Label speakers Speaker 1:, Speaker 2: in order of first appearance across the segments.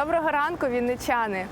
Speaker 1: Доброго ранку, вінничани!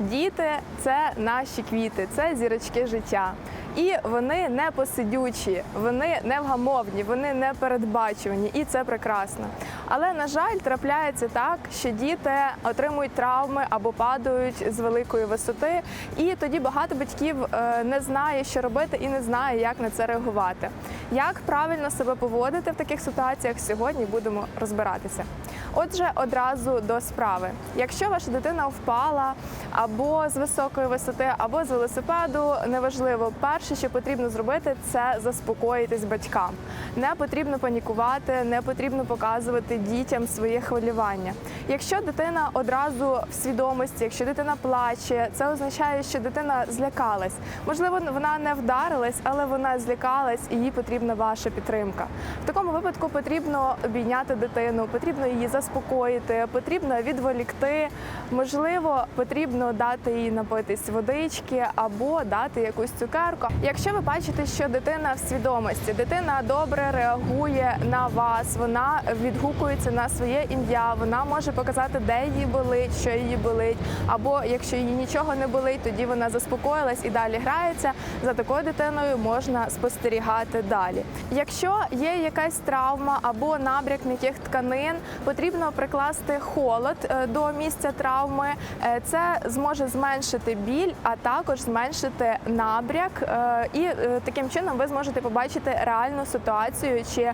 Speaker 1: Діти це наші квіти, це зірочки життя. І вони не посидючі, вони невгамовні, вони не передбачувані, і це прекрасно. Але на жаль, трапляється так, що діти отримують травми або падають з великої висоти, і тоді багато батьків е, не знає, що робити, і не знає, як на це реагувати. Як правильно себе поводити в таких ситуаціях, сьогодні будемо розбиратися. Отже, одразу до справи. Якщо ваша дитина впала або з високої висоти, або з велосипеду, неважливо, перше, що потрібно зробити, це заспокоїтись батькам. Не потрібно панікувати, не потрібно показувати дітям своє хвилювання. Якщо дитина одразу в свідомості, якщо дитина плаче, це означає, що дитина злякалась. Можливо, вона не вдарилась, але вона злякалась, і їй потрібна ваша підтримка. В такому випадку потрібно обійняти дитину, потрібно її заспокоїти, потрібно відволікти. Можливо, потрібно дати їй напитись водички або дати якусь цукерку. Якщо ви бачите, що дитина в свідомості, дитина добре реагує на вас, вона відгукується на своє ім'я, вона може показати, де її болить, що її болить. Або якщо їй нічого не болить, тоді вона заспокоїлась і далі грається. За такою дитиною можна спостерігати далі. Якщо є якась травма або набряк м'яких тканин, потрібно прикласти холод е, до місця травми. Е, Це зможе зменшити біль, а також зменшити набряк. Е, І таким чином ви зможете побачити реальну ситуацію, чи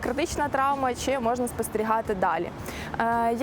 Speaker 1: критична травма, чи можна спостерігати далі.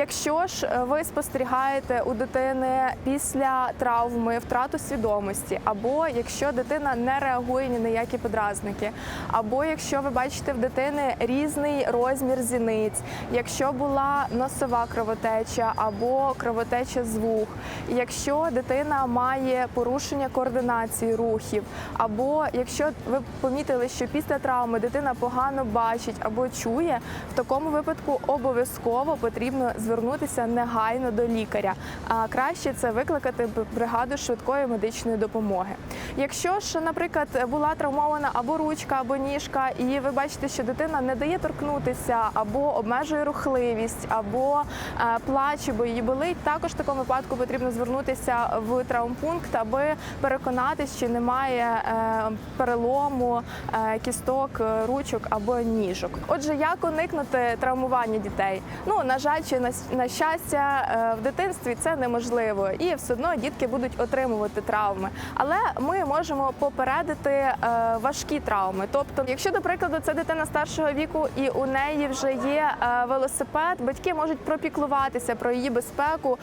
Speaker 1: Якщо ж е, ви спостерігаєте у дитини після травми втрату свідомості, або якщо дитина не реагує ні на які подразники, або якщо ви бачите в дитини різний розмір зіниць, якщо була носова кровотеча або кровотеча з вух, якщо дитина має порушення координації рухів, або якщо ви помітили, що після травми дитина погано бачить або чує, в такому випадку обов'язково потрібно звернутися негайно до лікаря. А краще це викликати бригаду швидкої медичної допомоги. Якщо ж, наприклад, була травмована або ручка, або ніжка, і ви бачите, що дитина не дає торкнутися, або обмежує рухливість, або е, плаче, бо її болить, також в такому випадку потрібно звернутися в травмпункт, аби переконатись, чи немає е, перелому е, кісток, ручок або ніжок. Отже, як уникнути травмування дітей? Ну на жаль, чи на, на щастя, е, в дитинстві це неможливо, і все одно дітки будуть отримувати травми. Але ми можемо попередити е, важкі травми. Тобто, якщо до прикладу це дитина старшого віку і у неї вже є е, велосипед, батьки можуть пропіклуватися про її безпеку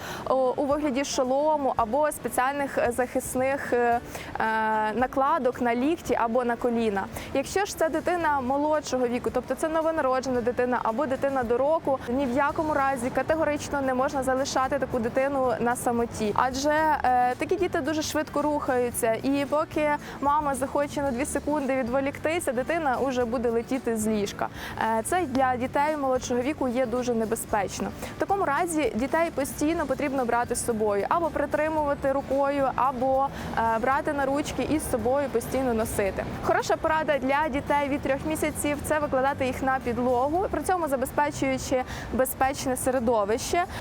Speaker 1: у вигляді шолому або спеціальних захисних накладок на лікті або на коліна. Якщо ж це дитина молодшого віку, тобто це новонароджена дитина або дитина до року, ні в якому разі категорично не можна залишати таку дитину на самоті, адже е, такі діти дуже швидко рухаються, і поки мама захоче на 2 секунди відволіктися, дитина вже буде летіти з ліжка. Е, це для дітей молодшого віку є дуже небезпечно. В такому разі дітей постійно потрібно брати з собою або притримувати рукою, або е, брати на ручки і з собою постійно носити. Хороша порада для дітей від трьох місяців це викладати їх на підлогу, при цьому забезпечуючи безпечне середовище.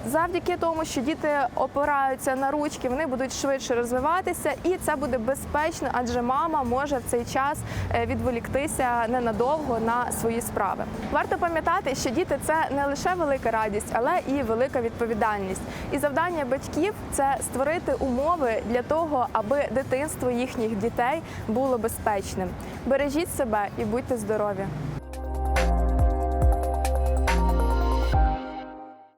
Speaker 1: Завдяки тому, що діти опираються на ручки, вони будуть швидше розвиватися, і це буде безпечно, адже мама може в цей час е, відволіктися ненадовго на свої справи. Варто пам'ятати, що діти це не лише велика радість, але і велика відповідальність. І завдання батьків це створити умови для того, аби дитинство їхніх дітей було безпечним. Бережіть себе і будьте здорові.